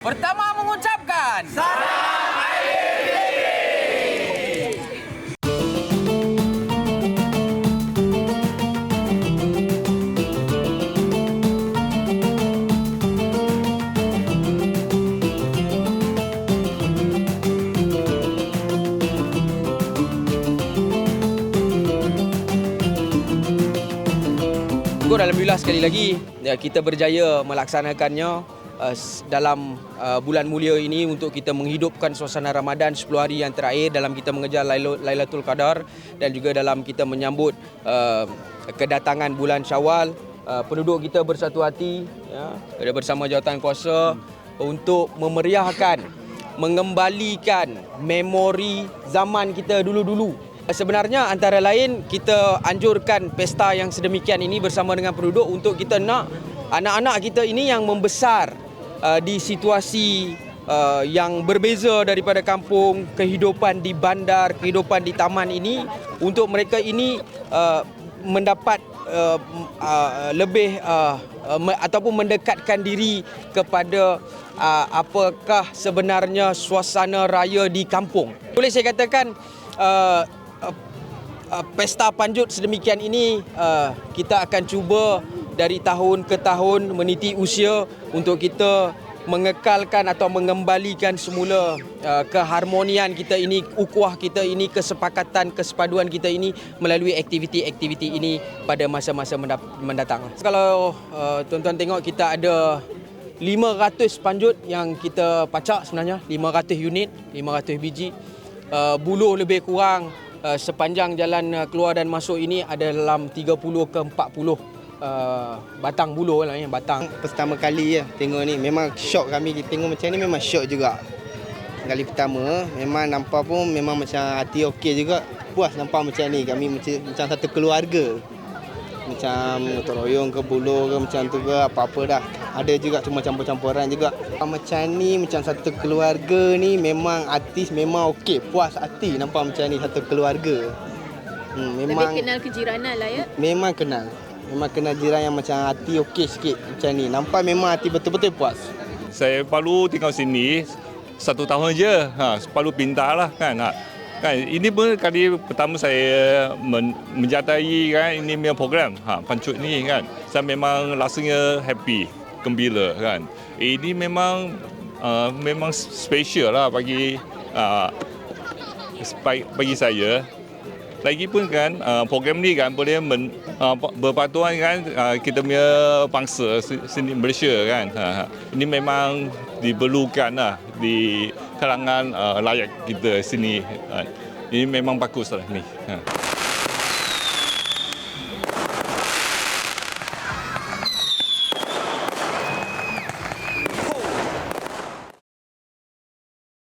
Pertama mengucapkan Syukur Alhamdulillah sekali lagi ya, kita berjaya melaksanakannya uh, dalam uh, bulan mulia ini untuk kita menghidupkan suasana Ramadan 10 hari yang terakhir dalam kita mengejar Lailatul Qadar dan juga dalam kita menyambut uh, kedatangan bulan Syawal. Uh, penduduk kita bersatu hati ya bersama jawatan kuasa untuk memeriahkan mengembalikan memori zaman kita dulu-dulu. Sebenarnya antara lain kita anjurkan pesta yang sedemikian ini bersama dengan penduduk untuk kita nak anak-anak kita ini yang membesar uh, di situasi uh, yang berbeza daripada kampung, kehidupan di bandar, kehidupan di taman ini untuk mereka ini uh, mendapat uh, uh, lebih uh, uh, me- ataupun mendekatkan diri kepada uh, apakah sebenarnya suasana raya di kampung. Boleh saya katakan uh, uh, pesta panjut sedemikian ini kita akan cuba dari tahun ke tahun meniti usia untuk kita mengekalkan atau mengembalikan semula uh, keharmonian kita ini, ukuah kita ini, kesepakatan, kesepaduan kita ini melalui aktiviti-aktiviti ini pada masa-masa mendatang. Kalau uh, tuan-tuan tengok kita ada 500 panjut yang kita pacak sebenarnya, 500 unit, 500 biji. Uh, buluh lebih kurang uh, sepanjang jalan uh, keluar dan masuk ini ada dalam 30 ke 40 uh, batang buluh lah ya, batang. pertama kali ya tengok ni. Memang shock kami kita tengok macam ni memang shock juga. Kali pertama memang nampak pun memang macam hati okey juga. Puas nampak macam ni. Kami macam, macam satu keluarga. Macam gotong royong ke buluh ke macam tu ke apa-apa dah. Ada juga cuma campur-campuran juga. Macam ni macam satu keluarga ni memang artis memang okey. Puas hati nampak macam ni satu keluarga. Hmm, memang Lebih kenal kejiranan lah ya. Memang kenal. Memang kenal jiran yang macam hati okey sikit macam ni. Nampak memang hati betul-betul puas. Saya baru tinggal sini satu tahun je. Ha, baru pindah lah kan. Ha. Kan ini pun kali pertama saya men, menjatai kan ini punya program ha, pancut ni kan. Saya memang rasanya happy, gembira kan. Ini memang uh, memang special lah bagi uh, bagi saya Lagipun kan uh, program ni kan boleh men, uh, berpatuan kan uh, kita punya bangsa se- seni Malaysia kan. Ha, ha. Ini memang diperlukan lah di kalangan uh, rakyat kita sini. Ha. Ini memang bagus lah ni. Ha.